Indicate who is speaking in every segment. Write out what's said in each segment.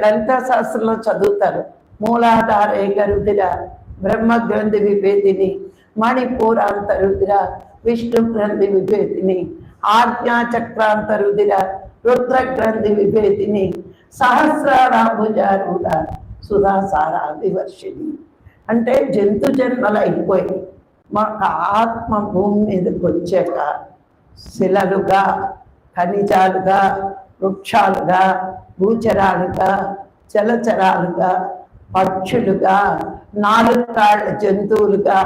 Speaker 1: గ్రంథ శాస్త్రంలో చదువుతారు. మూలాధారే గరుదిర బ్రహ్మ గ్రంథి విభేదిని మణిపూరాంతరుదిర విష్ణు గ్రంథి విభేదిని ఆజ్ఞా చక్రాంతరుదిర రుద్ర గ్రంథి విభేదిని సహస్రారాభుజారూఢ సుధాసార వివర్షిణి అంటే జంతు జన్మలు అయిపోయి మాకు ఆత్మ భూమి మీదకి వచ్చాక శిలలుగా ఖనిజాలుగా వృక్షాలుగా భూచరాలుగా జలచరాలుగా పక్షులుగా నాలుగు కాళ్ళ జంతువులుగా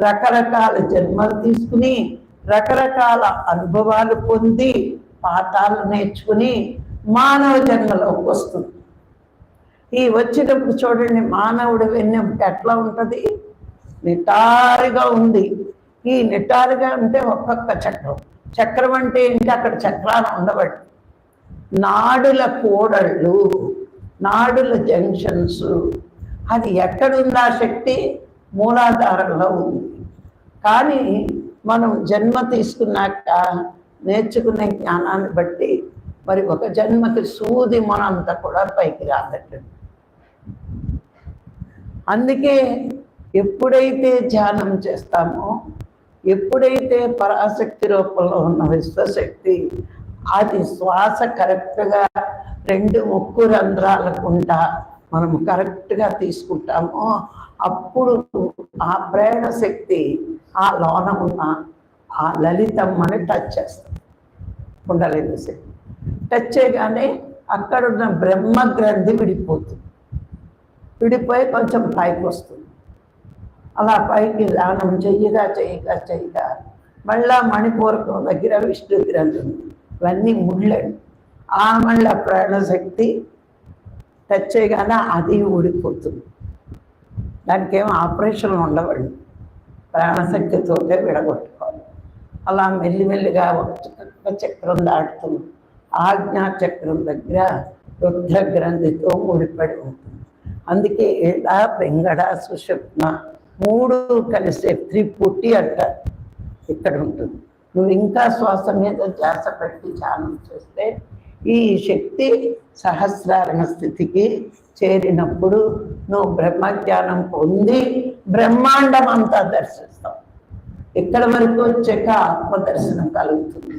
Speaker 1: రకరకాల జన్మలు తీసుకుని రకరకాల అనుభవాలు పొంది పాఠాలు నేర్చుకుని మానవ జన్మలోకి వస్తుంది. ఈ వచ్చినప్పుడు చూడండి మానవుడు వెన్నెం ఎట్లా ఉంటుంది? నిటారుగా ఉంది. ఈ నిటారుగా ఉంటే ఒక్కొక్క చక్రం. చక్రం అంటే ఏంటి? అక్కడ చక్రాలు ఉండబట్టి. నాడుల కూడళ్ళు నాడుల జంక్షన్స్. అది ఎక్కడుందా శక్తి? మూలాధారంలో ఉంది. కానీ మనం జన్మ తీసుకున్నాక నేర్చుకునే జ్ఞానాన్ని బట్టి మరి ఒక జన్మకి సూది మనంతా కూడా పైకి రాదట అందుకే ఎప్పుడైతే ధ్యానం చేస్తామో ఎప్పుడైతే పరాశక్తి రూపంలో ఉన్న విశ్వశక్తి అది శ్వాస కరెక్ట్గా రెండు ముక్కు రంధ్రాలకుండా మనం కరెక్ట్గా తీసుకుంటామో. అప్పుడు ఆ ప్రేరణ శక్తి ఆ లోన ఉన్న ఆ లలితమ్మని టచ్ చేస్తాం. కుండలిని శక్తి. టచ్ చేయగానే అక్కడున్న బ్రహ్మ గ్రంథి విడిపోతుంది. విడిపోయి కొంచెం పైకి వస్తుంది. అలా పైకి దానం చెయ్యగా చెయ్యగా చెయ్యగా మళ్ళా మణిపూరకం దగ్గర విష్ణు గ్రంథి ఉంది. ఇవన్నీ ముళ్ళండి ఆ మళ్ళా ప్రాణశక్తి టచ్ చేయగానే అది ఊడిపోతుంది. దానికి ఏం ఆపరేషన్ ఉండవండి ప్రాణశక్తితోనే విడగొట్టుకోవాలి. అలా మెల్లిమెల్లిగా ఒక చక్రం దాటుతుంది ఆజ్ఞా చక్రం దగ్గర రుద్ర గ్రంథితో ముడిపడి ఉంటుంది. అందుకే ఏడా పెంగడ సుషుప్న మూడు కలిసే త్రిపుటి అంటారు. ఇక్కడ ఉంటుంది. నువ్వు ఇంకా శ్వాస మీద ధ్యాస పెట్టి ధ్యానం చేస్తే ఈ శక్తి సహస్రారణ స్థితికి చేరినప్పుడు నువ్వు బ్రహ్మజ్ఞానం పొంది బ్రహ్మాండం అంతా దర్శిస్తావు. ఇక్కడ వరకు వచ్చాక ఆత్మదర్శనం కలుగుతుంది?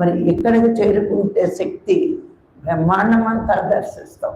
Speaker 1: మరి ఇక్కడికి చేరుకుంటే శక్తి బ్రహ్మాండం అంతా దర్శిస్తాం